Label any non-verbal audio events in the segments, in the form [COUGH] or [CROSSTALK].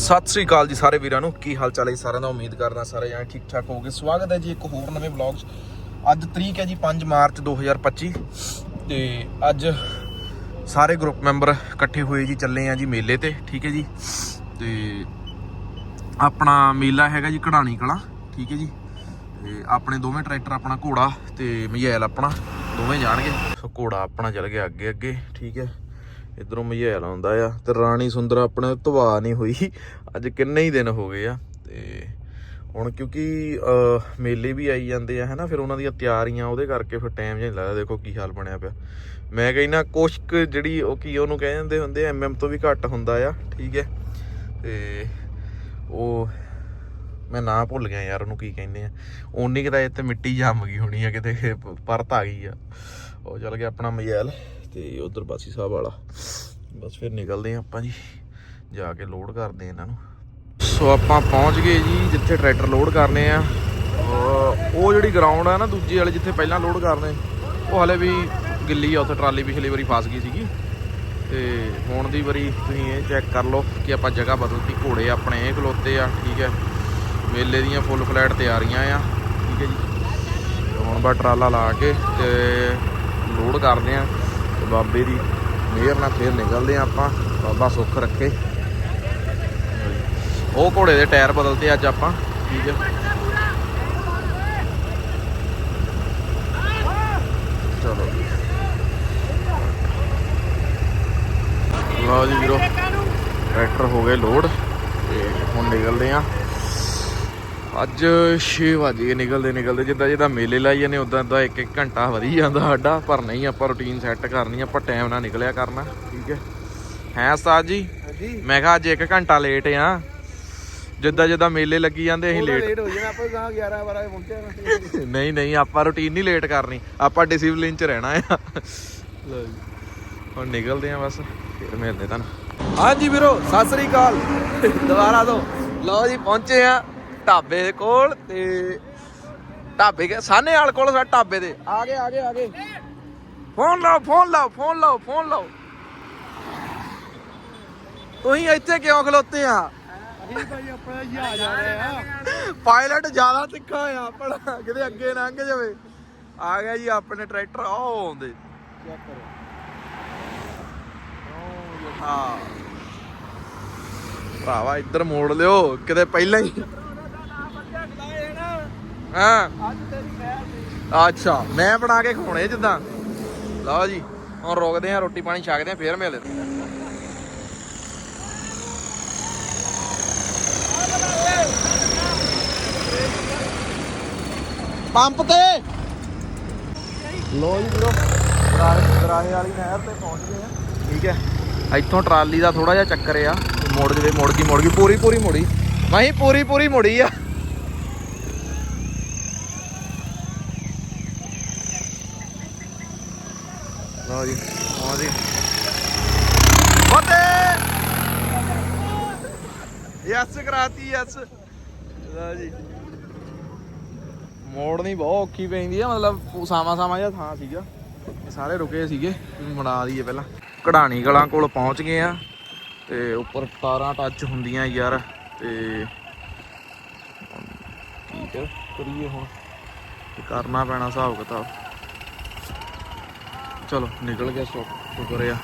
ਸਤਿ ਸ੍ਰੀ ਅਕਾਲ ਜੀ ਸਾਰੇ ਵੀਰਾਂ ਨੂੰ। ਕੀ ਹਾਲ ਚਾਲ ਹੈ ਜੀ ਸਾਰਿਆਂ ਦਾ? ਉਮੀਦ ਕਰਦਾ ਸਾਰੇ ਜਾਣੇ ਠੀਕ ਠਾਕ ਹੋਵੋਗੇ। ਸਵਾਗਤ ਹੈ ਜੀ ਇੱਕ ਹੋਰ ਨਵੇਂ ਵਲੌਗ 'ਚ। ਅੱਜ ਤਰੀਕ ਹੈ ਜੀ 5 ਮਾਰਚ 2025 ਤੇ ਅੱਜ ਸਾਰੇ ਗਰੁੱਪ ਮੈਂਬਰ ਇਕੱਠੇ ਹੋਏ ਜੀ, ਚੱਲੇ ਆ ਜੀ ਮੇਲੇ ਤੇ, ਠੀਕ ਹੈ ਜੀ। ਤੇ ਆਪਣਾ ਮੇਲਾ ਹੈਗਾ ਜੀ ਕਢਾਣੀ ਕਲਾ, ਠੀਕ ਹੈ ਜੀ। ਤੇ ਆਪਣੇ ਦੋਵੇਂ ਟਰੈਕਟਰ, ਆਪਣਾ ਘੋੜਾ ਤੇ ਮਝੈਲ ਆਪਣਾ, ਦੋਵੇਂ ਜਾਣਗੇ। ਸੋ ਘੋੜਾ ਆਪਣਾ ਚੱਲ ਗਿਆ ਅੱਗੇ ਅੱਗੇ ਠੀਕ ਹੈ। ਇਧਰੋਂ ਮਝੈਲ ਆਉਂਦਾ ਆ ਤੇ ਰਾਣੀ ਸੁੰਦਰ ਆਪਣੇ ਧਵਾ ਨਹੀਂ ਹੋਈ। ਅੱਜ ਕਿੰਨੇ ਹੀ ਦਿਨ ਹੋ ਗਏ ਆ ਤੇ ਹੁਣ ਕਿਉਂਕਿ ਮੇਲੇ ਵੀ ਆਈ ਜਾਂਦੇ ਆ, ਹਨਾ, ਫਿਰ ਉਹਨਾਂ ਦੀਆਂ ਤਿਆਰੀਆਂ ਉਹਦੇ ਕਰਕੇ ਫਿਰ ਟਾਈਮ ਜਿਹਾ ਨਹੀਂ ਲੱਗਦਾ। ਦੇਖੋ ਕੀ ਹਾਲ ਬਣਿਆ ਪਿਆ। ਮੈਂ ਕਹਿੰਦਾ ਕੁਛ ਕੁ ਜਿਹੜੀ ਉਹ ਕੀ ਉਹਨੂੰ ਕਹਿ ਜਾਂਦੇ ਹੁੰਦੇ ਐਮਐਮ ਤੋਂ ਵੀ ਘੱਟ ਹੁੰਦਾ ਆ, ਠੀਕ ਹੈ। ਤੇ ਉਹ, ਮੈਂ ਨਾਂ ਭੁੱਲ ਗਿਆ ਯਾਰ ਉਹਨੂੰ ਕੀ ਕਹਿੰਦੇ ਆ। ਓਨੀ ਕਿਤੇ ਇੱਥੇ ਮਿੱਟੀ ਜੰਮ ਗਈ ਹੋਣੀ ਆ ਕਿਤੇ, ਪਰਤ ਆ ਗਈ ਆ। ਉਹ ਚੱਲ ਗਿਆ ਆਪਣਾ ਮਜੈਲ ਤੇ ਉਧਰ ਬਾਸੀ ਸਾਹਿਬ ਵਾਲਾ। ਬਸ ਫਿਰ ਨਿਕਲਦੇ ਆ ਆਪਾਂ ਜੀ। ਜਾ ਕੇ ਲੋਡ ਕਰਦੇ ਆ ਇਹਨਾਂ ਨੂੰ। ਸੋ ਆਪਾਂ ਪਹੁੰਚ ਗਏ ਜੀ, ਜਿੱਥੇ ਟਰੈਕਟਰ ਲੋਡ ਕਰਨੇ ਆ। ਉਹ ਉਹ ਜਿਹੜੀ ਗਰਾਊਂਡ ਆ ਨਾ, ਦੂਜੀ ਵਾਲੇ ਜਿੱਥੇ ਪਹਿਲਾਂ ਲੋਡ ਕਰਨੇ, ਉਹ ਹਲੇ ਵੀ ਗਿੱਲੀ ਆ, ਉੱਥੇ ਟਰਾਲੀ ਪਿਛਲੀ ਵਾਰੀ ਫਸ ਗਈ ਸੀਗੀ। ਤੇ ਹੁਣ ਦੀ ਵਾਰੀ ਤੁਸੀਂ ਇਹ ਚੈੱਕ ਕਰ ਲਓ ਕਿ ਆਪਾਂ ਜਗ੍ਹਾ ਬਦਲਤੀ। ਘੋੜੇ ਆਪਣੇ ਇਹ ਖਲੋਤੇ ਆ, ਠੀਕ ਹੈ। ਮੇਲੇ ਦੀਆਂ ਫੁੱਲ ਫਲੈਟ ਤਿਆਰੀਆਂ ਆ, ਠੀਕ ਹੈ ਜੀ। ਹੁਣ ਬਾ ਟਰਾਲਾ ਲਾ ਕੇ ਤੇ ਲੋਡ ਕਰਦੇ ਆ। ਬਾਬੇ ਦੀ ਮਿਹਰ ਨਾਲ ਫੇਰ ਨਿਕਲਦੇ ਆ ਆਪਾਂ। ਬਾਬਾ ਸੁੱਖ ਰੱਖੇ। ਉਹ ਘੋੜੇ ਦੇ ਟਾਇਰ ਬਦਲਤੇ ਅੱਜ ਆਪਾਂ। ਠੀਕ ਹੈ। ਚਲੋ। ਲਓ ਜੀ ਵੀਰੋ, ਟਰੈਕਟਰ ਹੋ ਗਏ ਲੋਡ ਤੇ ਹੁਣ ਨਿਕਲਦੇ ਆ ਅੱਜ 6 ਵਜੇ ਨਿਕਲਦੇ ਨਿਕਲਦੇ ਜਿੱਦਾਂ ਜਿੱਦਾਂ ਮੇਲੇ ਲਾਈ ਜਾਂਦੇ ਉਦਾਂ ਉਦਾਂ ਇੱਕ ਇੱਕ ਘੰਟਾ ਵਧੀ ਜਾਂਦਾ ਸਾਡਾ ਪਰ ਨਹੀਂ ਆਪਾਂ ਰੁਟੀਨ ਸੈੱਟ ਕਰਨੀ ਆਪਾਂ ਟਾਈਮ ਨਾਲ ਨਿਕਲਿਆ ਕਰਨਾ ਠੀਕ ਹੈ? ਹੈ ਉਸਤਾਦ ਜੀ? ਮੈਂ ਕਿਹਾ ਅੱਜ ਇੱਕ ਘੰਟਾ ਲੇਟ ਆ। ਜਿੱਦਾਂ ਜਿੱਦਾਂ ਮੇਲੇ ਲੱਗੀ ਜਾਂਦੇ ਅਸੀਂ ਲੇਟ ਹੋ ਜਾਣਾ ਆਪਾਂ ਗਾਂ 11 12 ਵਜੇ ਪਹੁੰਚਿਆ [LAUGHS] ਨਹੀਂ ਨਹੀਂ ਆਪਾਂ ਰੁਟੀਨ ਨਹੀਂ ਲੇਟ ਕਰਨੀ ਆਪਾਂ ਡਿਸਪਲਿਨ ਚ ਰਹਿਣਾ ਆ। ਜੀ। ਹੁਣ ਨਿਕਲਦੇ ਆ ਬਸ ਫਿਰ ਮਿਲਦੇ ਤੁਹਾਨੂੰ। ਹਾਂਜੀ ਵੀਰੋ ਸਤਿ ਸ੍ਰੀ ਅਕਾਲ। ਦੁਬਾਰਾ ਤੋਂ। ਲਓ ਜੀ ਪਹੁੰਚੇ ਆ। ਢਾਬੇ ਦੇ ਕੋਲ ਤੇ ਢਾਬੇ ਕੇ ਸਾਨੇ ਵਾਲ ਕੋਲ ਸਾ ਢਾਬੇ ਦੇ। ਆ ਗਏ ਆ ਗਏ ਆ ਗਏ। ਫੋਨ ਲਾਓ ਫੋਨ ਲਾਓ ਫੋਨ ਲਾਓ ਫੋਨ ਲਾਓ। ਤੁਸੀਂ ਇੱਥੇ ਕਿਉਂ ਖਲੋਤੇ ਆ? ਅਸੀਂ ਭਾਈ ਆਪਣਾ ਜਹਾਜ਼ ਆ ਰਿਹਾ ਆ। ਪਾਇਲਟ ਜ਼ਿਆਦਾ ਤਿੱਖਾ ਆ ਆਪਣਾ ਕਿਤੇ ਅੱਗੇ ਲੰਘ ਜਾਵੇ। ਆ ਗਿਆ ਜੀ ਆਪਣੇ ਟਰੈਕਟਰ ਆਹ ਆਉਂਦੇ। ਚੈੱਕ ਕਰੋ। ਹਾਂ। ਭਰਾਵਾ ਇੱਧਰ ਮੋੜ ਲਿਓ ਕਿਤੇ ਪਹਿਲਾਂ ਹੀ ਹਾਂ। ਅੱਛਾ ਮੈਂ ਬਣਾ ਕੇ ਖਾਣੇ ਜਿੱਦਾਂ। ਲਓ ਜੀ ਹੁਣ ਰੁਕਦੇ ਆ ਰੋਟੀ ਪਾਣੀ ਛਕਦੇ ਆ ਫੇਰ ਮਿਲਦੇ ਪੰਪ ਤੇ। ਲੋ ਜੀ ਵੀਰੋ ਦਰਾਹੇ ਵਾਲੀ ਨਹਿਰ ਤੇ ਪਹੁੰਚ ਗਏ ਆ ਠੀਕ ਹੈ। ਇੱਥੋਂ ਟਰਾਲੀ ਦਾ ਥੋੜਾ ਜਿਹਾ ਚੱਕਰ ਆ। ਮੋੜ ਜਵੇ ਮੋੜ ਗਈ ਮੋੜ ਗਈ ਪੂਰੀ ਪੂਰੀ ਮੁੜੀ। ਨਹੀਂ ਪੂਰੀ ਪੂਰੀ ਮੁੜੀ ਆ। ਲਓ ਜੀ ਆਓ ਜੀ ਫਤੇ ਯਸ ਕਰਾਤੀ ਯਸ ਲਓ ਜੀ ਮੋੜਨੀ ਬਹੁਤ ਔਖੀ ਪੈਂਦੀ ਆ ਮਤਲਬ ਸਾਵਾ ਸਾਵਾ ਜਿਹਾ ਥਾਂ ਸੀਗਾ ਇਹ ਸਾਰੇ ਰੁਕੇ ਸੀਗੇ ਮੜਾ ਦਈਏ ਪਹਿਲਾਂ ਕਢਾਣੀ ਕਲਾਂ ਕੋਲ ਪਹੁੰਚ ਗਏ ਆ ਤੇ ਉੱਪਰ ਤਾਰਾਂ ਟੱਚ ਹੁੰਦੀਆਂ ਯਾਰ ਤੇ ਕੀ ਕਰ ਕਰੀਏ ਹੁਣ ਤੇ ਕਰਨਾ ਪੈਣਾ ਹਿਸਾਬ ਕਿਤਾਬ ਚਲੋ, ਨਿਕਲ ਗਿਆ ਸ਼ੁਕ ਸ਼ੁਕਰ ਆ।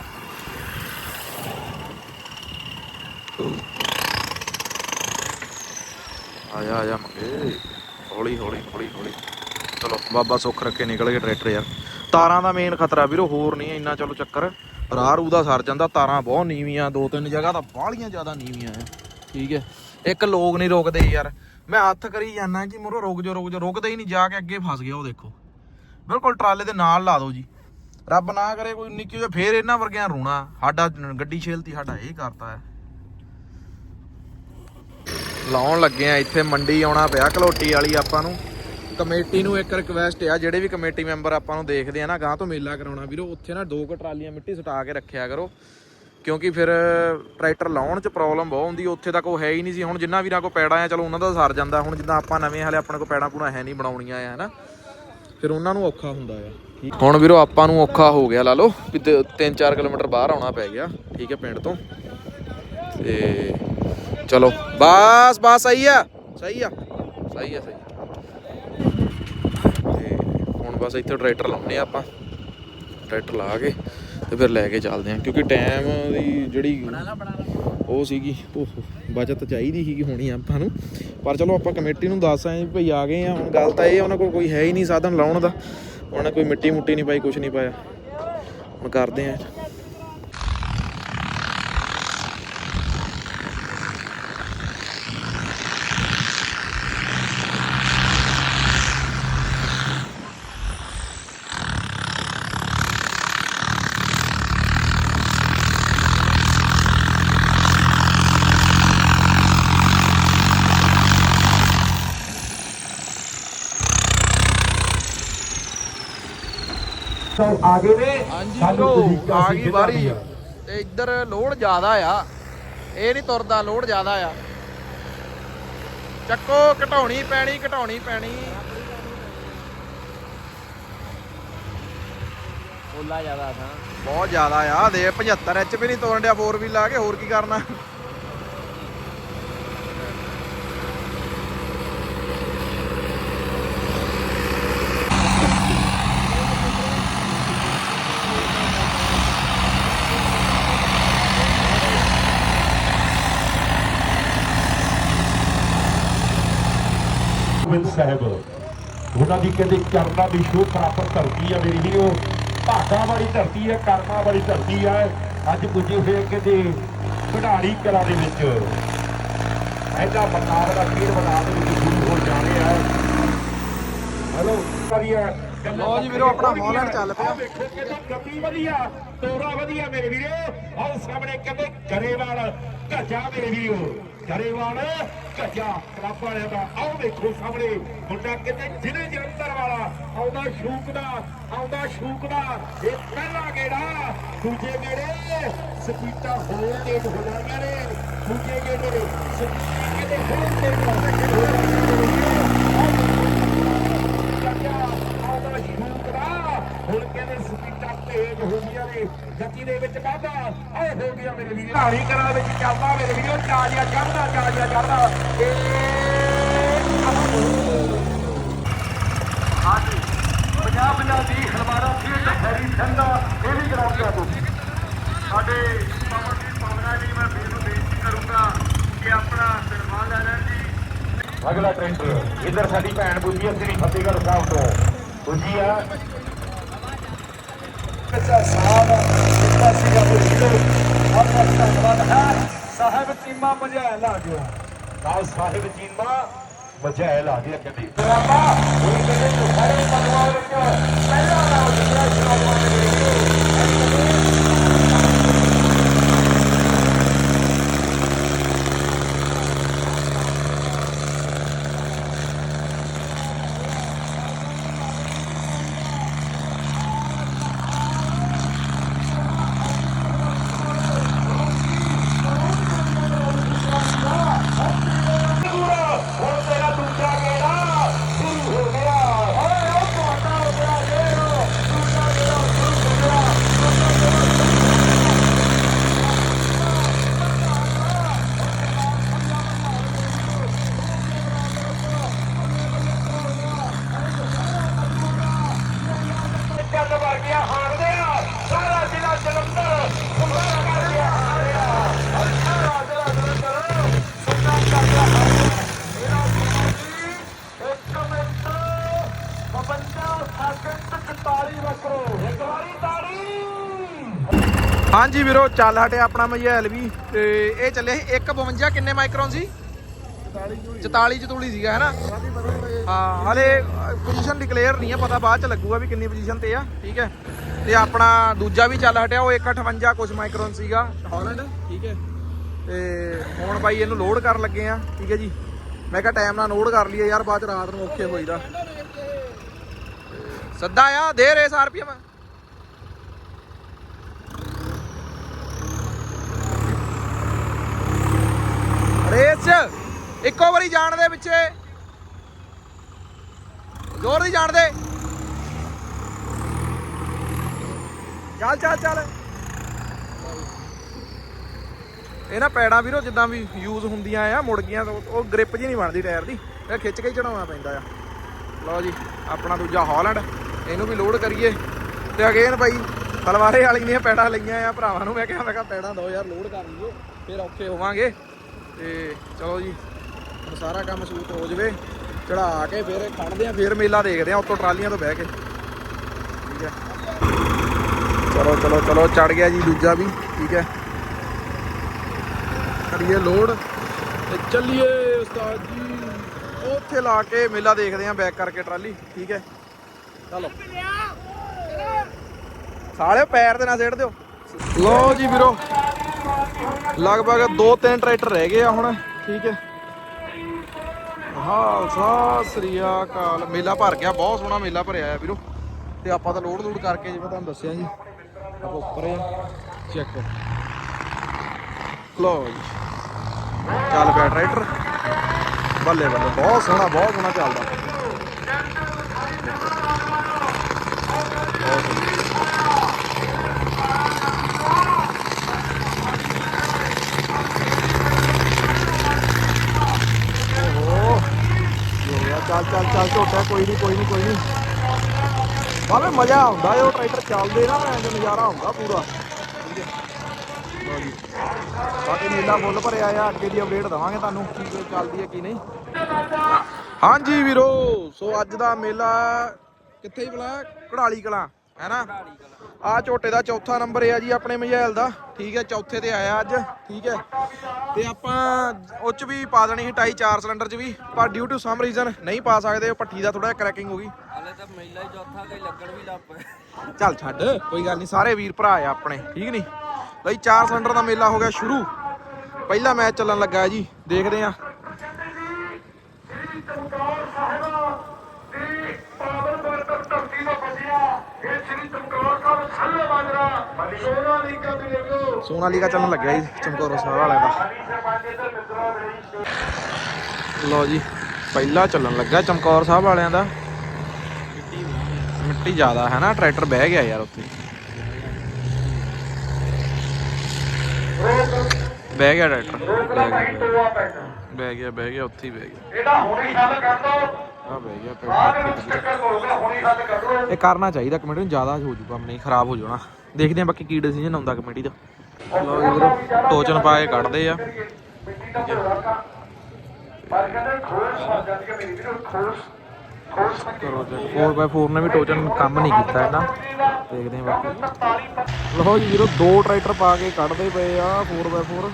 ਆਇਆ ਆਇਆ ਮੰਗੇ ਹੌਲੀ ਹੌਲੀ ਹੌਲੀ ਹੌਲੀ। ਚਲੋ, ਬਾਬਾ ਸੁੱਖ ਰੱਖੇ, ਨਿਕਲ ਗਏ ਟਰੈਕਟਰ ਯਾਰ। ਤਾਰਾਂ ਦਾ ਮੇਨ ਖਤਰਾ ਵੀਰੋ, ਹੋਰ ਨਹੀਂ ਇੰਨਾ, ਚਲੋ ਚੱਕਰ। ਰਾਹ ਰੂ ਦਾ ਸਰ ਜਾਂਦਾ, ਤਾਰਾਂ ਬਹੁਤ ਨੀਵੀਆਂ, ਦੋ ਤਿੰਨ ਜਗ੍ਹਾ ਤਾਂ ਬਾਹਲੀਆਂ ਜ਼ਿਆਦਾ ਨੀਵੀਆਂ ਆ ਠੀਕ ਹੈ ਇੱਕ ਲੋਕ ਨਹੀਂ ਰੋਕਦੇ ਯਾਰ। ਮੈਂ ਹੱਥ ਕਰੀ ਜਾਂਦਾ ਕਿ ਮੁਰੋ, ਰੁਕ ਜਾ ਰੁਕ ਜਾ ਰੁਕਦੇ ਹੀ ਨਹੀਂ, ਜਾ ਕੇ ਅੱਗੇ ਫਸ ਗਿਆ ਉਹ ਦੇਖੋ। ਬਿਲਕੁਲ ਟਰਾਲੇ ਦੇ ਨਾਲ ਲਾ ਦਿਓ ਜੀ। ਰੱਬ ਨਾ ਕਰੇ ਕੋਈ ਨਿੱਕੀ ਜਿਹੀ, ਫੇਰ ਇਹਨਾਂ ਵਰਗਿਆਂ ਰੋਣਾ। ਸਾਡਾ ਗੱਡੀ ਛੇਲਤੀ, ਸਾਡਾ ਇਹ ਕਰਤਾ ਹੈ। ਲਾਉਣ ਲੱਗੇ ਆ ਇੱਥੇ, ਮੰਡੀ ਆਉਣਾ ਪਿਆ, ਕਲੋਟੀ ਵਾਲੀ ਆਪਾਂ ਨੂੰ। ਕਮੇਟੀ ਨੂੰ ਇੱਕ ਰਿਕਵੈਸਟ ਆ, ਜਿਹੜੇ ਵੀ ਕਮੇਟੀ ਮੈਂਬਰ ਆਪਾਂ ਨੂੰ ਦੇਖਦੇ ਆ ਨਾ ਗਾਂ ਤੋਂ ਮੇਲਾ ਕਰਾਉਣਾ। ਵੀਰੋ, ਉੱਥੇ ਨਾ ਦੋ ਕੁ ਟਰਾਲੀਆਂ ਮਿੱਟੀ ਸੁਟਾ ਕੇ ਰੱਖਿਆ ਕਰੋ। ਕਿਉਂਕਿ ਫਿਰ ਟਰੈਕਟਰ ਲਾਉਣ 'ਚ ਪ੍ਰੋਬਲਮ ਬਹੁਤ ਹੁੰਦੀ, ਉੱਥੇ ਤਾਂ ਕੋਈ ਹੈ ਹੀ ਨਹੀਂ ਸੀ। ਹੁਣ ਜਿੰਨਾ ਵੀਰਾਂ ਕੋ ਪੈੜਾ ਆ, ਚਲੋ ਉਹਨਾਂ ਦਾ ਸਰ ਜਾਂਦਾ। ਹੁਣ ਜਿੱਦਾਂ ਆਪਾਂ ਨਵੇਂ, ਹਾਲੇ ਆਪਣੇ ਕੋ ਪੈੜਾ ਪੂਣਾ ਹੈ ਨਹੀਂ, ਬਣਾਉਣੀਆਂ ਆ, ਹਨਾ। ਫਿਰ ਉਹਨਾਂ ਨੂੰ ਔਖਾ ਹੁੰਦਾ ਆ। ਹੁਣ ਵੀਰੋ ਆਪਾਂ ਨੂੰ ਔਖਾ ਹੋ ਗਿਆ, ਲਾ ਲਓ, ਵੀ 3-4 ਕਿਲੋਮੀਟਰ ਬਾਹਰ ਆਉਣਾ ਪੈ ਗਿਆ, ਠੀਕ ਹੈ ਪਿੰਡ ਤੋਂ। ਤੇ ਚਲੋ, ਬਸ ਬਸ, ਸਹੀ ਆ ਸਹੀ ਆ ਸਹੀ ਆ, ਸਹੀ ਤੇ ਹੁਣ ਬਸ ਇੱਥੇ ਟਰੈਕਟਰ ਲਾਉਣੇ ਆ ਆਪਾਂ। ਟਰੈਕਟਰ ਲਾ ਕੇ ਤੇ ਫਿਰ ਲੈ ਕੇ ਚੱਲਦੇ ਆ, ਕਿਉਂਕਿ ਟਾਈਮ ਦੀ ਜਿਹੜੀ ਉਹ ਸੀਗੀ ਉਹ ਬਚਤ ਚਾਹੀਦੀ ਸੀਗੀ ਹੋਣੀ ਆਪਾਂ ਨੂੰ ਪਰ ਚਲੋ ਆਪਾਂ ਕਮੇਟੀ ਨੂੰ ਦੱਸ ਆਏ ਵੀ ਭਈ ਆ ਗਏ ਆ। ਹੁਣ ਗੱਲ ਤਾਂ ਇਹ ਉਹਨਾਂ ਕੋਲ ਕੋਈ ਹੈ ਹੀ ਨਹੀਂ ਸਾਧਨ ਲਾਉਣ ਦਾ। ਉਹਨਾਂ ਨੇ ਕੋਈ ਮਿੱਟੀ ਮੁੱਟੀ ਨਹੀਂ ਪਾਈ ਕੁਝ ਨਹੀਂ ਪਾਇਆ। ਹੁਣ ਕਰਦੇ ਆ। ਆਗੇ ਨੇ। ਹਾਂਜੀ ਸਾਨੂੰ ਬ్రో ਤੁਸੀਂ ਆ ਅਸੀਂ ਗਈ ਕਿੱਦਾਂ ਵਾਰੀ। ਦੀ ਆ? ਤੇ ਇੱਧਰ ਲੋਡ ਜ਼ਿਆਦਾ ਆ। ਇਹ ਨਹੀਂ ਤੁਰਦਾ ਲੋਡ ਜ਼ਿਆਦਾ ਆ। ਚੱਕੋ ਘਟਾਉਣੀ ਪੈਣੀ ਘਟਾਉਣੀ ਪੈਣੀ। ਓਲਾ ਜ਼ਿਆਦਾ ਥਾ। ਬਹੁਤ ਜ਼ਿਆਦਾ ਆ। ਦੇ 75 ਐਚ ਵੀ ਨਹੀਂ ਤੋਰਨ ਡਿਆ 4 ਵੀ ਲਾ ਕੇ ਹੋਰ ਕੀ ਕਰਨਾ? ਗੋਬਿੰਦ ਸਾਹਿਬ। ਉਹਨਾਂ ਦੀ ਕਹਿੰਦੇ ਚਰਨਾਂ ਦੀ ਸ਼ੋਭ ਪ੍ਰਾਪਤ ਧਰਤੀ ਹੈ ਮੇਰੀ ਵੀਰੋ। ਭਾਗਾ ਵਾਲੀ ਧਰਤੀ ਹੈ ਕਰਮਾਂ ਵਾਲੀ ਧਰਤੀ ਹੈ ਅੱਜ ਪੁੱਜੇ ਹੋਏ ਕਹਿੰਦੇ ਕਢਾੜੀ ਕਲਾ ਦੇ ਵਿੱਚ। ਐਡਾ ਬਕਾਰ ਦਾ ਖੇਡ ਬਣਾ ਦੇ ਵਿੱਚ ਸ਼ੁਰੂ ਹੋ ਜਾਣੇ ਆ ਹੈਲੋ ਕਰੀਏ ਲਓ ਜੀ ਵੀਰੋ, ਆਪਣਾ ਹੌਲੈਂਡ ਚੱਲ ਪਿਆ। ਵੇਖੋ ਕਹਿੰਦੇ ਗਤੀ ਵਧੀਆ ਤੋਰਾ ਵਧੀਆ ਮੇਰੇ ਵੀਰੋ। ਆਹ ਸਾਹਮਣੇ ਕਹਿੰਦੇ ਗਰੇਵਾਲ ਗੱਜਾ ਮੇਰੇ ਵੀਰੋ। ਗਰੇਵਾਲ ਗੱਜਾ ਕਲੱਬ ਵਾਲਿਆਂ ਦਾ ਆਹ ਵੇਖੋ ਸਾਹਮਣੇ, ਮੁੰਡਾ ਕਹਿੰਦੇ ਜਿਹਨੇ ਜਲੰਧਰ ਵਾਲਾ, ਆਉਂਦਾ ਸ਼ੂਕ ਦਾ ਆਉਂਦਾ ਸ਼ੂਕ ਦਾ ਇਹ ਪਹਿਲਾ ਗੇੜਾ, ਦੂਜੇ ਗੇੜੇ, ਸਪੀਟਾ ਹੋਰ ਤੇਜ਼ ਹੋ ਜਾਣੀਆਂ ਨੇ, ਦੂਜੇ ਗੇੜੇ, ਸਪੀਟਾ ਕਹਿੰਦੇ ਹੋਰ ਤੇਜ਼ ਹੋ ਜਾਣੀਆਂ ਹੁਣ ਕਹਿੰਦੇ ਤੇਜ਼ ਹੋ ਗਈਆਂ ਨੇ ਗਤੀ ਦੇ ਵਿੱਚ ਵਾਧਾ। ਆਹ ਹੋ ਗਿਆ ਮੇਰੇ ਵੀਰ। ਢਾਣੀ ਕਰਾਂ ਵਿੱਚ ਚੱਲਦਾ ਮੇਰੇ ਵੀਰੋ। ਚਾਜਿਆ ਚੜਦਾ ਚਾਜਿਆ ਚੜਦਾ ਹਾਂਜੀ। ਪੰਜਾਬ ਪੰਜਾਬ ਦੀ ਹਲਵਾਰਾ ਖੇਡ ਹੈਰੀ ਠੰਡਾ। ਇਹ ਵੀ ਗਰਾਉਂਡ ਦਾ ਤੁਸੀਂ ਸਾਡੇ ਪਵਨਦੀਪ ਪਵਨਾ ਜੀ, ਮੈਂ ਵੀਰ ਨੂੰ ਬੇਨਤੀ ਕਰੂੰਗਾ ਕਿ ਆਪਣਾ ਸਨਮਾਨ ਲੈ ਲੈਣ ਜੀ। ਅਗਲਾ ਟਰੈਕਟਰ। ਇੱਧਰ ਸਾਡੀ ਭੈਣ ਬੁੱਝੀ ਸ੍ਰੀ ਫਤਿਹਗੜ੍ਹ ਸਾਹਿਬ ਤੋਂ। ਬੁੱਝੀ ਆ। ਸਾਹਿਬ ਦਿੱਤਾ ਸੀਗਾ ਮੁਸ਼ਕਿਲ। ਆਪਣਾ ਧੰਨਵਾਦ ਹੈ। ਸਾਹਿਬ ਚੀਮਾ ਮਝੈਲ ਆ ਗਿਆ ਨਾਲ ਸਾਹਿਬ ਜੀਮਾ ਮਝੈਲ ਆ ਗਿਆ ਕਹਿੰਦੇ ਰਾਮਾ ਉਹ ਕਹਿੰਦੇ ਸਾਰੇ ਪਰਿਵਾਰ ਵਿੱਚ ਪਹਿਲਾ ਨਾਮ ਜਿਹੜਾ ਸ਼ਰਾਬਾਂ ਦੇ ਵਿੱਚ ਹੁਣ ਤੇਰਾ ਦੂਜਾ ਗੇੜਾ ਸ਼ੁਰੂ ਹੋ ਗਿਆ ਓਏ ਉਹ ਤੁਹਾਡਾ ਹੋ ਗਿਆ ਗੇੜਾ ਦੂਜਾ ਗੇੜਾ ਸ਼ੁਰੂ ਹੋ ਗਿਆ ਚੱਲ ਵਰ ਗਿਆ ਹਾਰ ਗਿਆ ਸਾਰਾ ਜ਼ਿਲ੍ਹਾ ਜਲੰਧਰ ਸੁੰਦਰ ਕਰ ਗਿਆ ਹਾਰਿਆ ਸਾਰਾ ਜ਼ਿਲ੍ਹਾ ਜਲੰਧਰ ਸੁੰਦਰ ਕਰ ਗਿਆ ਹਾਰਿਆ ਮੇਰਾ ਜੀ ਇੱਕ ਮਿੰਟ 52 ਸੈਕਿੰਡ 44 ਵਕਰੋ ਇੱਕ ਵਾਰੀ ਤਾੜੀ ਹਾਂਜੀ ਵੀਰੋ ਚੱਲ ਹਟਿਆ ਆਪਣਾ ਮਝੈਲ ਵੀ। ਤੇ ਇਹ ਚੱਲਿਆ ਸੀ 152 ਕਿੰਨੇ ਮਾਈਕਰੋਨ ਸੀ? 44 ਚਤੂਲੀ ਸੀਗਾ ਹੈਨਾ ਹਾਂ ਹਲੇ ਪੋਜੀਸ਼ਨ ਡਿਕਲੇਅਰ ਨਹੀਂ ਹੈ ਪਤਾ ਬਾਅਦ ਚ ਲੱਗੂਗਾ ਵੀ ਕਿੰਨੀ ਪੋਜੀਸ਼ਨ ਤੇ ਆ ਠੀਕ ਹੈ? ਤੇ ਆਪਣਾ ਦੂਜਾ ਵੀ ਚੱਲ ਹਟਿਆ ਉਹ 158 ਕੁਝ ਮਾਈਕਰੋਨ ਸੀਗਾ। ਹਾਲੈਂਡ ਠੀਕ ਹੈ। ਤੇ ਹੁਣ ਬਾਈ ਇਹਨੂੰ ਲੋਡ ਕਰਨ ਲੱਗੇ ਆ ਠੀਕ ਹੈ ਜੀ। ਮੈਂ ਕਿਹਾ ਟਾਈਮ ਨਾਲ ਲੋਡ ਕਰ ਲਈਏ ਯਾਰ ਬਾਅਦ ਚ ਰਾਤ ਨੂੰ ਔਖੇ ਹੋਈਦਾ। ਸੱਦਾ ਆ ਦੇ ਰੇਸ ਆਰਪੀਐਮ ਰੇਸ ਚ। ਇੱਕੋ ਵਾਰੀ ਜਾਣ ਦੇ ਪਿੱਛੇ। ਜ਼ੋਰ ਦੀ ਜਾਣ ਦੇ। ਚੱਲ ਚੱਲ ਚੱਲ। ਇਹ ਨਾ ਪੈੜਾਂ ਵੀਰੋ ਜਿੱਦਾਂ ਵੀ ਯੂਜ਼ ਹੁੰਦੀਆਂ ਆ ਮੁੜ ਗਈਆਂ ਉਹ ਗ੍ਰਿਪ ਜੀ ਨਹੀਂ ਬਣਦੀ ਟਾਇਰ ਦੀ। ਇਹ ਖਿੱਚ ਕੇ ਚੜਾਉਣਾ ਪੈਂਦਾ ਆ। ਲਓ ਜੀ, ਆਪਣਾ ਦੂਜਾ ਹਾਲੈਂਡ। ਇਹਨੂੰ ਵੀ ਲੋਡ ਕਰੀਏ। ਤੇ ਅਗੇਨ ਭਾਈ ਤਲਵਾਰੇ ਵਾਲੀ ਦੀਆਂ ਪੈੜਾਂ ਲਈਆਂ ਆ ਭਰਾਵਾਂ ਨੂੰ। ਮੈਂ ਕਿਹਾ ਮੈਂ ਕਿਹਾ ਪੈੜਾਂ ਦੋ ਯਾਰ ਲੋਡ ਕਰ ਲਈਏ, ਫਿਰ ਔਖੇ ਹੋਵਾਂਗੇ। ਤੇ ਚਲੋ ਜੀ ਸਾਰਾ ਕੰਮ ਸੂਤ ਹੋ ਜਵੇ, ਚੜਾ ਕੇ ਫਿਰ ਖੜਦੇ ਆ ਫਿਰ ਮੇਲਾ ਦੇਖਦੇ ਆ ਉੱਤੋਂ ਟਰਾਲੀਆਂ ਤੋਂ ਬਹਿ ਕੇ। ਠੀਕ ਹੈ। ਚਲੋ ਚਲੋ ਚਲੋ ਚੜ ਗਿਆ ਜੀ ਦੂਜਾ ਵੀ, ਠੀਕ ਹੈ। ਕਰੀਏ ਲੋਡ। ਤੇ ਚੱਲੀਏ ਉਸਤਾਦ ਜੀ, ਉੱਥੇ ਲਾ ਕੇ ਮੇਲਾ ਦੇਖਦੇ ਆਂ ਬੈਕ ਕਰਕੇ ਟਰਾਲੀ, ਠੀਕ ਹੈ। ਚਲੋ। ਸਾਲਿਓ, ਪੈਰ ਦੇ ਨਾ ਸਿੱਟ ਦਿਓ। ਲਓ ਜੀ ਵੀਰੋ। ਲਗਭਗ 2-3 ਟਰੈਕਟਰ ਰਹਿ ਗਏ ਆ ਹੁਣ, ਠੀਕ ਹੈ। ਹਾਂ ਸਤਿ ਸ੍ਰੀ ਅਕਾਲ। ਮੇਲਾ ਭਰ ਗਿਆ, ਬਹੁਤ ਸੋਹਣਾ ਮੇਲਾ ਭਰਿਆ ਆ ਵੀਰੋ। ਤੇ ਆਪਾਂ ਤਾਂ ਲੋਡ ਲੋਡ ਕਰਕੇ ਜਿਵੇਂ ਤੁਹਾਨੂੰ ਦੱਸਿਆ ਜੀ। ਆਪਾਂ ਉੱਪਰ ਆ ਚੈੱਕ ਲਓ ਜੀ। ਚੱਲ ਪਿਆ ਟਰੈਕਟਰ। ਬੱਲੇ ਬੱਲੇ ਬਹੁਤ ਸੋਹਣਾ ਬਹੁਤ ਸੋਹਣਾ ਚੱਲਦਾ ਬਹੁਤ ਸੋਹਣਾ। ਓਹੋ ਇਹ ਆ ਚੱਲ ਚੱਲ ਚੱਲ ਝੋਟਾ ਕੋਈ ਨਹੀਂ ਕੋਈ ਨਹੀਂ ਕੋਈ ਨਹੀਂ। ਬਾਬੇ ਮਜ਼ਾ ਆਉਂਦਾ ਏ ਟਰੈਕਟਰ ਚੱਲਦੇ ਨਾ ਮੈਂ ਨਜ਼ਾਰਾ ਆਉਂਦਾ ਪੂਰਾ। ਬਾਕੀ ਮੇਲਾ ਫੁੱਲ ਭਰਿਆ ਆ, ਅੱਗੇ ਦੀ ਅਪਡੇਟ ਦਵਾਂਗੇ ਤੁਹਾਨੂੰ, ਕੀ ਕੀ ਚੱਲਦੀ ਹੈ, ਕੀ ਨਹੀਂ। ਹਾਂਜੀ ਵੀਰੋ, ਸੋ ਅੱਜ ਦਾ ਮੇਲਾ ਕਿੱਥੇ ਹੀ ਬਲਾ ਕੜਾਲੀ ਕਲਾਂ। ਹੈ ਨਾ ਆ ਝੋਟੇ ਦਾ ਚੌਥਾ ਨੰਬਰ ਆ ਜੀ ਆਪਣੇ ਮਝੈਲ ਦਾ। ਠੀਕ ਹੈ ਚੌਥੇ ਤੇ ਆਇਆ ਅੱਜ। ਠੀਕ ਹੈ। ਤੇ ਆਪਾਂ ਉਹ ਚ ਵੀ ਪਾ ਦੇਣੀ ਸੀ ਟਾਈ 4 ਸਿਲੰਡਰ ਚ ਵੀ ਪਰ ਡਿਊ ਟੂ ਸਮ ਰੀਜ਼ਨ ਨਹੀਂ ਪਾ ਸਕਦੇ ਪੱਠੀ ਦਾ ਥੋੜਾ ਕਰੈਕਿੰਗ ਹੋ ਗਈ। ਹਲੇ ਤਾਂ ਮੇਲਾ ਹੀ ਚੌਥਾ ਕਈ ਲੱਗਣ ਵੀ ਲੱਗ ਚੱਲ ਛੱਡ ਕੋਈ ਗੱਲ ਨਹੀਂ ਸਾਰੇ ਵੀਰ ਭਰਾ ਆ ਆਪਣੇ। ਠੀਕ ਨਹੀਂ? ਲਈ 4 ਸਿਲੰਡਰ ਦਾ ਮੇਲਾ ਹੋ ਗਿਆ ਸ਼ੁਰੂ। ਪਹਿਲਾ ਮੈਚ ਚੱਲਣ ਲੱਗਾ ਹੈ ਜੀ ਦੇਖਦੇ ਆ ਚਮਕੌਰ ਸਾਹਿਬ ਦੀ ਪਾਵਨ ਬਰਕਤ ਧਰਤੀ ਤੋਂ ਬਚਿਆ ਇਹ ਸ੍ਰੀ ਚਮਕੌਰ ਸਾਹਿਬ ਛੱਲੇ ਮਾਜਰਾ ਸੋਨਾ ਲੀਗਾ ਵੀ ਦੇਖੋ ਸੋਨਾਲੀਕਾ ਚੱਲਣ ਲੱਗਿਆ ਜੀ ਚਮਕੌਰ ਸਾਹਿਬ ਵਾਲਿਆਂ ਦਾ। ਲਓ ਜੀ ਪਹਿਲਾ ਚੱਲਣ ਲੱਗਾ ਚਮਕੌਰ ਸਾਹਿਬ ਵਾਲਿਆਂ ਦਾ। ਮਿੱਟੀ ਜ਼ਿਆਦਾ ਹੈ ਨਾ ਟਰੈਕਟਰ ਬਹਿ ਗਿਆ ਯਾਰ ਉੱਥੇ। ਬਹਿ ਗਿਆ ਟਰੈਕਟਰ ਬਹਿ ਗਿਆ, ਬਹਿ ਗਿਆ। ਉੱਥੇ ਹੀ ਬਹਿ ਗਿਆ। ਇਹਦਾ ਹੁਣੀ ਹੱਲ ਕਰ ਦੋ। ਆ ਬਹਿ ਗਿਆ ਦੋ। ਇਹ ਕਰਨਾ ਚਾਹੀਦਾ ਕਮੇਟੀ ਨੂੰ ਜ਼ਿਆਦਾ ਹੋ ਜੂਗਾ ਨਹੀਂ ਖਰਾਬ ਹੋ ਜਾਣਾ। ਦੇਖਦੇ ਹਾਂ ਬਾਕੀ ਕੀ ਡਿਸੀਜਨ ਆਉਂਦਾ ਕਮੇਟੀ ਦਾ। ਲਓ ਇਧਰ ਟੋਚਨ ਪਾ ਕੇ ਕੱਢਦੇ ਆ। ਪਰ ਕਹਿੰਦੇ ਖੋਸ ਫਸ ਜਾਂਦੀ ਹੈ ਮੇਰੀ ਵੀਰੋ ਖੋਸ ਖੋਸ ਕਰੋ ਜੀ 4x4 ਨੇ ਵੀ ਟੋਚਨ ਕੰਮ ਨਹੀਂ ਕੀਤਾ ਇਹਨਾਂ ਦੇਖਦੇ ਹਾਂ ਬਾਕੀ। ਲਓ ਜੀ ਵੀਰੋ ਦੋ ਟਰੈਕਟਰ ਪਾ ਕੇ ਕੱਢਦੇ ਪਏ ਆ 4x4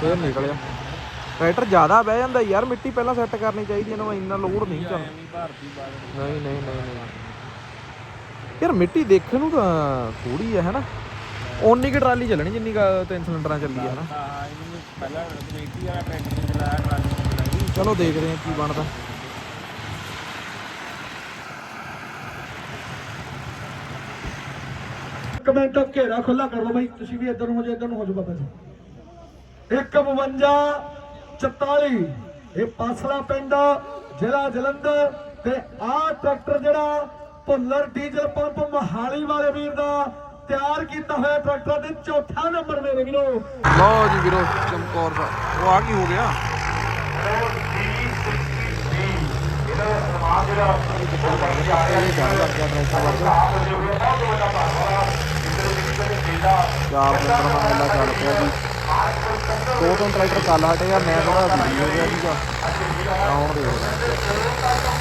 ਫੇਰ ਨਿਕਲਿਆ ਟਰੈਕਟਰ ਜ਼ਿਆਦਾ ਬਹਿ ਜਾਂਦਾ ਯਾਰ ਮਿੱਟੀ ਪਹਿਲਾਂ ਸੈੱਟ ਕਰਨੀ ਚਾਹੀਦੀ ਇਹਨਾਂ ਇੰਨਾ ਲੋਡ ਨਹੀਂ ਚੱਲ ਨਹੀਂ ਨਹੀਂ ਨਹੀਂ ਯਾਰ ਮਿੱਟੀ ਦੇਖਣ ਨੂੰ ਤਾਂ ਥੋੜੀ ਹੈ ਹੈਨਾ ਓਨੀ ਕਿ ਟਰਾਲੀ ਚੱਲਣੀ ਜਿੰਨੀ ਕੁ ਤਿੰਨ ਸਿਲੰਡਰਾਂ ਚੱਲੀ ਹੈ ਹਨਾ? ਹਾਂ ਇਹਨੂੰ ਪਹਿਲਾਂ ਕਮੇਟੀ ਵਾਲਾ ਟਰੈਕਟਰ ਨੂੰ ਚਲਾਇਆ ਟਰਾਲੀ ਨੂੰ ਚਲਾਈ ਚਲੋ ਦੇਖਦੇ ਹਾਂ ਕੀ ਬਣਦਾ। ਇੱਕ ਮਿੰਟ ਘੇਰਾ ਖੁੱਲਾ ਕਰ ਲਓ ਬਈ ਤੁਸੀਂ ਵੀ ਇੱਧਰ ਨੂੰ ਹੋ ਜਾਓ ਇੱਧਰ ਨੂੰ ਹੋ ਜਾਓ ਬਾਬਾ ਜੀ। 152 44 ਇਹ ਪਾਸਲਾ ਪਿੰਡ ਜ਼ਿਲ੍ਹਾ ਜਲੰਧਰ ਤੇ ਆਹ ਟਰੈਕਟਰ ਜਿਹੜਾ ਭੁੱਲਰ ਡੀਜ਼ਲ ਪੰਪ ਮਹਾਲੀ ਵਾਲੇ ਵੀਰ ਦਾ ਤਿਆਰ ਕੀਤਾ ਹੋਇਆ ਟਰੈਕਟਰ ਦੇ ਚੌਥਾ ਨੰਬਰ ਮੇਰੇ ਵੀਰੋ ਲਓ ਜੀ ਵੀਰੋ, ਚਮਕੌਰ ਸਾਹਿਬ। ਉਹ ਆ ਕੀ ਹੋ ਗਿਆ? ਚਾਰ ਨੰਬਰ ਦਾ ਮੇਲਾ ਚੱਲ ਪਿਆ ਜੀ। ਦੋ ਤਿੰਨ ਟਰੈਕਟਰ ਕੱਲ ਹਟੇ ਆ, ਮੈਂ ਥੋੜਾ ਬਿਜ਼ੀ ਹੋ ਗਿਆ ਸੀਗਾ। ਆਉਣ ਦੇ ਬਾਬੇ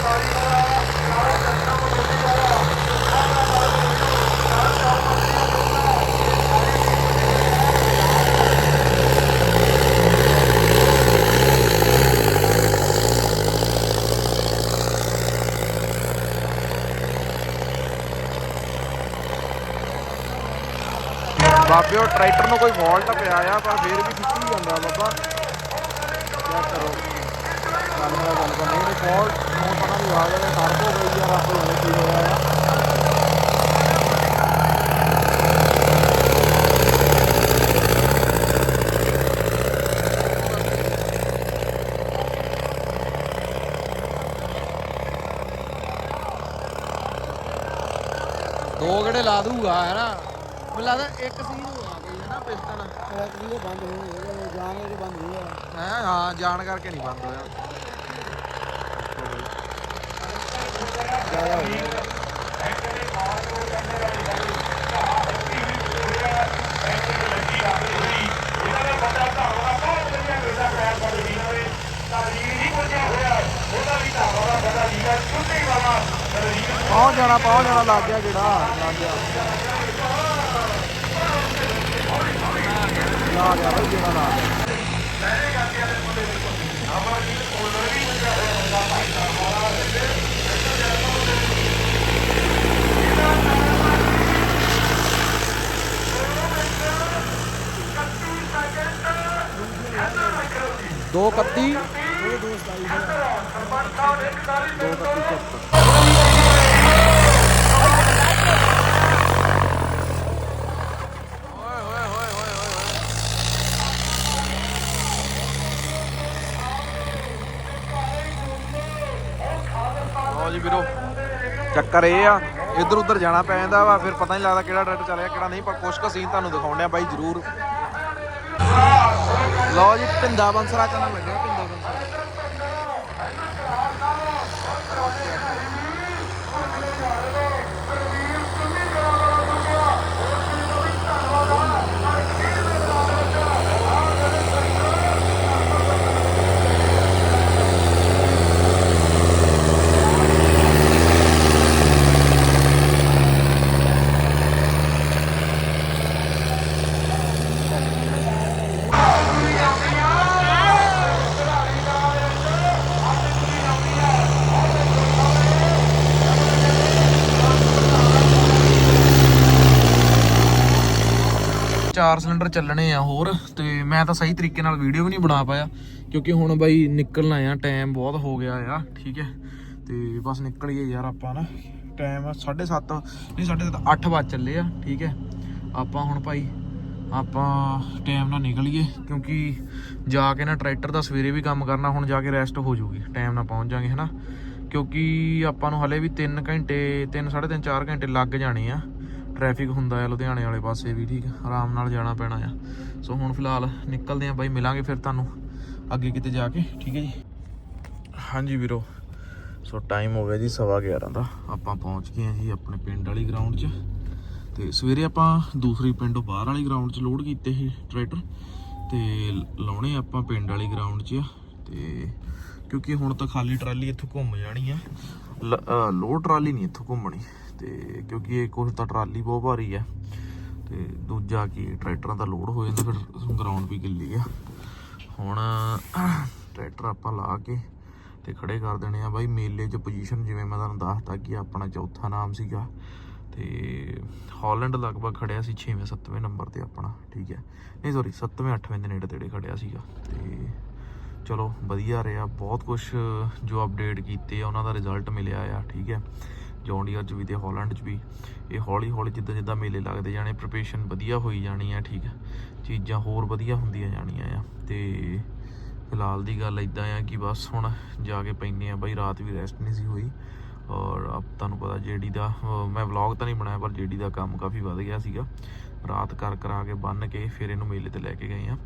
ਉਹ ਟਰੈਕਟਰ ਨੂੰ ਕੋਈ ਫਾਲਟ ਪਿਆ ਆ, ਪਰ ਫੇਰ ਵੀ ਖਿੱਚੀ ਜਾਂਦਾ ਬਾਬਾ। ਚੈੱਕ ਕਰੋ? ਗੱਲ ਮੇਰਾ ਗੱਲ ਕਰ ਨਹੀਂ ਫਾਲਟ ਨੂੰ ਪਤਾ ਨਹੀਂ ਆ ਗਿਆ ਖੜਕ ਹੋ ਗਈ ਆ, ਰੱਬ ਜਾਣੇ ਕੀ ਹੋਇਆ ਆ। ਦੋ ਗੜੇ ਲਾ ਦੂਗਾ ਹੈ ਨਾ? ਮੈਨੂੰ ਲੱਗਦਾ ਇੱਕ ਸੀ ਨੂੰ ਆ ਗਈ ਹੈ ਨਾ ਪਿਸਟਨ ਬੰਦ ਹੋ ਜਾਣ ਕੇ ਬੰਦ ਨਹੀਂ ਹੋਇਆ ਹੈ ਹਾਂ ਜਾਣ ਕਰਕੇ ਨਹੀਂ ਬੰਦ ਹੋਇਆ। ਜ਼ਿਆਦਾ ਹੋ ਗਿਆ ਪਹੁੰਚ ਜਾਣਾ ਪਹੁੰਚ ਜਾਣਾ ਲੱਗ ਗਿਆ ਜਿਹੜਾ। ਲੱਗ ਗਿਆ ਲਾ ਗਿਆ ਬਈ ਜਿਹੜਾ ਲਾ ਗਿਆ ਦੋ ਇਕੱਤੀ ਦੋ ਦੋ ਸਤਾਈ ਦੋ ਇਕੱਤੀ ਚੱਕ ਓਏ ਹੋਏ ਹੋਏ ਹੋਏ ਹੋਏ ਹੋਏ ਲਓ ਜੀ ਵੀਰੋ ਘਰੇ ਆ, ਇੱਧਰ ਉੱਧਰ ਜਾਣਾ ਪੈ ਜਾਂਦਾ ਵਾ, ਫਿਰ ਪਤਾ ਨਹੀਂ ਲੱਗਦਾ ਕਿਹੜਾ ਟਰੈਕਟਰ ਚੱਲਿਆ ਕਿਹੜਾ ਨਹੀਂ, ਪਰ ਕੁਛ ਕੁ ਸੀਨ ਤੁਹਾਨੂੰ ਦਿਖਾਉਂਦੇ ਆ ਬਾਈ ਜਰੂਰ। ਲਓ ਜੀ ਪਿੰਦਾ ਬੰਸਰਾ ਚੱਲਣ ਲੱਗਿਆ 4 ਸਿਲੰਡਰ ਚੱਲਣੇ ਆ ਹੋਰ, ਤੇ ਮੈਂ ਤਾਂ ਸਹੀ ਤਰੀਕੇ ਨਾਲ ਵੀਡੀਓ ਵੀ ਨਹੀਂ ਬਣਾ ਪਾਇਆ, ਕਿਉਂਕਿ ਹੁਣ ਬਾਈ ਨਿਕਲਣਾ ਆ ਟਾਈਮ ਬਹੁਤ ਹੋ ਗਿਆ ਆ, ਠੀਕ ਹੈ। ਤੇ ਬਸ ਨਿਕਲੀਏ ਯਾਰ ਆਪਾਂ ਨਾ ਟਾਈਮ 7:30 ਨਹੀਂ 7:30 8 ਵਜੇ ਚੱਲੇ ਆ, ਠੀਕ ਹੈ। ਆਪਾਂ ਹੁਣ ਭਾਈ, ਆਪਾਂ ਟਾਈਮ ਨਾਲ ਨਿਕਲੀਏ, ਕਿਉਂਕਿ ਜਾ ਕੇ ਨਾ ਟਰੈਕਟਰ ਦਾ ਸਵੇਰੇ ਵੀ ਕੰਮ ਕਰਨਾ, ਹੁਣ ਜਾ ਕੇ ਰੈਸਟ ਹੋ ਜਾਊਗੀ ਟਾਈਮ ਨਾਲ ਪਹੁੰਚ ਜਾਾਂਗੇ, ਹਨਾ। ਕਿਉਂਕਿ ਆਪਾਂ ਨੂੰ ਹਲੇ ਵੀ 3 ਘੰਟੇ 3 3.5 4 ਘੰਟੇ ਲੱਗ ਜਾਣੇ ਆ। ਟ੍ਰੈਫਿਕ ਹੁੰਦਾ ਆ ਲੁਧਿਆਣੇ ਵਾਲੇ ਪਾਸੇ ਵੀ, ਠੀਕ ਆਰਾਮ ਨਾਲ ਜਾਣਾ ਪੈਣਾ ਆ। ਸੋ ਹੁਣ ਫਿਲਹਾਲ ਨਿਕਲਦੇ ਆ ਬਾਈ, ਮਿਲਾਂਗੇ ਫਿਰ ਤੁਹਾਨੂੰ ਅੱਗੇ ਕਿਤੇ ਜਾ ਕੇ, ਠੀਕ ਹੈ ਜੀ? ਹਾਂਜੀ ਵੀਰੋ। ਸੋ ਟਾਈਮ ਹੋ ਗਿਆ ਜੀ ਸਵਾ 11 ਦਾ। ਆਪਾਂ ਪਹੁੰਚ ਗਏ ਆ ਜੀ ਆਪਣੇ ਪਿੰਡ ਵਾਲੀ ਗਰਾਊਂਡ 'ਚ। ਤੇ ਸਵੇਰੇ ਆਪਾਂ ਦੂਸਰੀ ਪਿੰਡੋਂ ਬਾਹਰ ਵਾਲੀ ਗਰਾਊਂਡ 'ਚ ਲੋਡ ਕੀਤੇ ਸੀ ਟਰੈਕਟਰ ਤੇ ਲਾਉਣੇ ਆਪਾਂ ਪਿੰਡ ਵਾਲੀ ਗਰਾਊਂਡ 'ਚ ਆ। ਤੇ ਕਿਉਂਕਿ ਹੁਣ ਤਾਂ ਖਾਲੀ ਟਰਾਲੀ ਇੱਥੋਂ ਘੁੰਮ ਜਾਣੀ ਆ। ਲ- ਲੋਡ ਟਰਾਲੀ ਨਹੀਂ ਇੱਥੋਂ ਘੁੰਮਣੀ। ਤੇ ਕਿਉਂਕਿ ਇਹ ਕੁਛ ਤਾਂ ਟਰਾਲੀ ਬਹੁਤ ਭਾਰੀ ਆ ਤੇ ਦੂਜਾ ਕੀ, ਟਰੈਕਟਰਾਂ ਦਾ ਲੋਡ ਹੋ ਜਾਂਦਾ ਫਿਰ ਗਰਾਊਂਡ ਵੀ ਗਿੱਲੀ ਆ। ਹੁਣ ਟਰੈਕਟਰ ਆਪਾਂ ਲਾ ਕੇ ਤੇ ਖੜੇ ਕਰ ਦੇਣੇ ਆ ਬਾਈ ਮੇਲੇ 'ਚ ਪੋਜੀਸ਼ਨ ਜਿਵੇਂ ਮੈਂ ਤੁਹਾਨੂੰ ਦੱਸਤਾ ਕਿ ਆਪਣਾ ਚੌਥਾ ਨਾਮ ਸੀਗਾ ਤੇ ਹਾਲੈਂਡ ਲਗਭਗ ਖੜਿਆ ਸੀ 6ਵੇਂ 7ਵੇਂ ਨੰਬਰ ਤੇ ਆਪਣਾ, ਠੀਕ ਹੈ। ਨਹੀਂ ਸੌਰੀ 7ਵੇਂ 8ਵੇਂ ਦੇ ਨੇੜੇ ਤੇੜੇ ਖੜਿਆ ਸੀਗਾ ਤੇ ਚਲੋ ਵਧੀਆ ਰਿਹਾ, ਬਹੁਤ ਕੁਝ ਜੋ ਅਪਡੇਟ ਕੀਤੇ ਆ, ਉਹਨਾਂ ਦਾ ਰਿਜ਼ਲਟ ਮਿਲਿਆ ਆ, ਠੀਕ ਹੈ। ਜੌਂਡੀਅਰ 'ਚ ਵੀ ਤੇ ਹਾਲੈਂਡ 'ਚ ਵੀ, ਇਹ ਹੌਲੀ ਹੌਲੀ ਜਿੱਦਾਂ ਜਿੱਦਾਂ ਮੇਲੇ ਲੱਗਦੇ ਜਾਣੇ ਪ੍ਰੀਪਰੇਸ਼ਨ ਵਧੀਆ ਹੋਈ ਜਾਣੀ ਆ, ਠੀਕ ਹੈ ਚੀਜ਼ਾਂ ਹੋਰ ਵਧੀਆ ਹੁੰਦੀਆਂ ਜਾਣੀਆਂ ਆ। ਤੇ ਫਿਲਹਾਲ ਦੀ ਗੱਲ ਇਦਾਂ ਆ ਕਿ ਬਸ ਹੁਣ ਜਾ ਕੇ ਪੈਂਦੇ ਆ, ਬਾਈ ਰਾਤ ਵੀ ਰੈਸਟ ਨਹੀਂ ਸੀ ਹੋਈ। ਔਰ ਆਪ ਤੁਹਾਨੂੰ ਪਤਾ ਜੇਡੀ ਦਾ ਮੈਂ ਵਲੌਗ ਤਾਂ ਨਹੀਂ ਬਣਾਇਆ, ਪਰ ਜੇਡੀ ਦਾ ਕੰਮ ਕਾਫੀ ਵੱਧ ਗਿਆ ਸੀਗਾ। ਰਾਤ ਕਰ ਕਰਾ ਕੇ ਬੰਨ ਕੇ ਫਿਰ ਇਹਨੂੰ ਮੇਲੇ ਤੇ ਲੈ ਕੇ ਗਏ ਆ।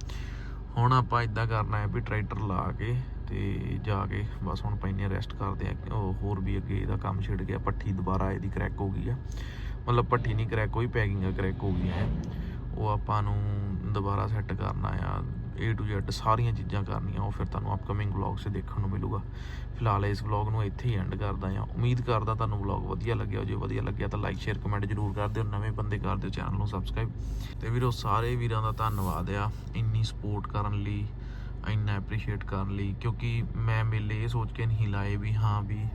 ਹੁਣ ਆਪਾਂ ਇਦਾਂ ਕਰਨਾ ਹੈ ਵੀ ਟਰੈਕਟਰ ਲਾ ਕੇ ਤੇ ਜਾ ਕੇ ਬਸ ਹੁਣ ਪੈਨੇ ਰੈਸਟ ਕਰਦੇ ਆ ਹੋਰ ਵੀ ਅੱਗੇ ਇਹਦਾ ਕੰਮ ਛਿੜ ਗਿਆ, ਪੱਠੀ ਦੁਬਾਰਾ ਇਹਦੀ ਕਰੈਕ ਹੋ ਗਈ ਆ। ਮਤਲਬ ਪੱਠੀ ਨਹੀਂ ਕਰੈਕ ਹੋਈ ਪੈਕਿੰਗ ਆ ਕਰੈਕ ਹੋ ਗਈ ਹੈ ਉਹ ਆਪਾਂ ਨੂੰ ਦੁਬਾਰਾ ਸੈੱਟ ਕਰਨਾ ਆ, A to Z ਸਾਰੀਆਂ ਚੀਜ਼ਾਂ ਕਰਨੀਆਂ, ਉਹ ਫਿਰ ਤੁਹਾਨੂੰ ਅਪਕਮਿੰਗ ਵਲੌਗ 'ਚ ਦੇਖਣ ਨੂੰ ਮਿਲੂਗਾ। ਫਿਲਹਾਲ ਇਸ ਵਲੌਗ ਨੂੰ ਇੱਥੇ ਹੀ ਐਂਡ ਕਰਦਾ ਆ ਉਮੀਦ ਕਰਦਾ ਤੁਹਾਨੂੰ ਵਲੌਗ ਵਧੀਆ ਲੱਗਿਆ ਜੇ ਵਧੀਆ ਲੱਗਿਆ ਤਾਂ ਲਾਈਕ ਸ਼ੇਅਰ ਕਮੈਂਟ ਜਰੂਰ ਕਰ ਦਿਓ। ਨਵੇਂ ਬੰਦੇ ਕਰ ਦਿਓ ਚੈਨਲ ਨੂੰ ਸਬਸਕ੍ਰਾਈਬ ਤੇ ਵੀਰੋ, ਸਾਰੇ ਵੀਰਾਂ ਦਾ ਧੰਨਵਾਦ ਆ ਇੰਨੀ ਸਪੋਰਟ ਕਰਨ ਲਈ। ਇੰਨਾ ਐਪਰੀਸ਼ੀਏਟ ਕਰਨ ਲਈ, ਕਿਉਂਕਿ ਮੈਂ ਮੇਲੇ ਇਹ ਸੋਚ ਕੇ ਨਹੀਂ ਲਾਏ ਵੀ ਹਾਂ ਵੀ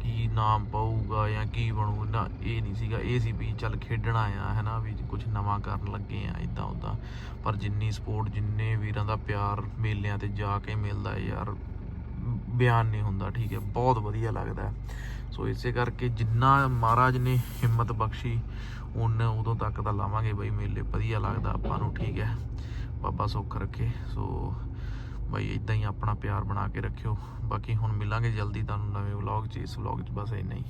ਕੀ ਨਾਮ ਪਾਊਗਾ ਜਾਂ ਕੀ ਬਣੂ, ਨਾ, ਇਹ ਨਹੀਂ ਸੀਗਾ। ਇਹ ਸੀ ਵੀ ਚੱਲ ਖੇਡਣਾ ਆ, ਹੈਨਾ, ਵੀ ਕੁਝ ਨਵਾਂ ਕਰਨ ਲੱਗੇ ਆ ਇਦਾਂ ਉਦਾਂ ਪਰ ਜਿੰਨੀ ਸਪੋਰਟ ਜਿੰਨੇ ਵੀਰਾਂ ਦਾ ਪਿਆਰ ਮੇਲਿਆਂ ਤੇ ਜਾ ਕੇ ਮਿਲਦਾ ਯਾਰ, ਬਿਆਨ ਨਹੀਂ ਹੁੰਦਾ, ਠੀਕ ਹੈ, ਬਹੁਤ ਵਧੀਆ ਲੱਗਦਾ ਸੋ ਇਸੇ ਕਰਕੇ ਜਿੰਨਾ ਮਹਾਰਾਜ ਨੇ ਹਿੰਮਤ ਬਖਸ਼ੀ ਉਹਨਾਂ ਉਦੋਂ ਤੱਕ ਤਾਂ ਲਾਵਾਂਗੇ ਬਈ ਮੇਲੇ, ਵਧੀਆ ਲੱਗਦਾ ਆਪਾਂ ਨੂੰ, ਠੀਕ ਹੈ। ਬਾਬਾ ਸੁੱਖ ਰੱਖੇ। ਸੋ ਬਈ ਇਦਾਂ ਹੀ ਆਪਣਾ ਪਿਆਰ ਬਣਾ ਕੇ ਰੱਖਿਓ। ਬਾਕੀ ਹੁਣ ਮਿਲਾਂਗੇ ਜਲਦੀ ਤੁਹਾਨੂੰ ਨਵੇਂ ਵਲੌਗ 'ਚ। ਇਸ ਵਲੌਗ 'ਚ ਬਸ ਇੰਨਾ ਹੀ।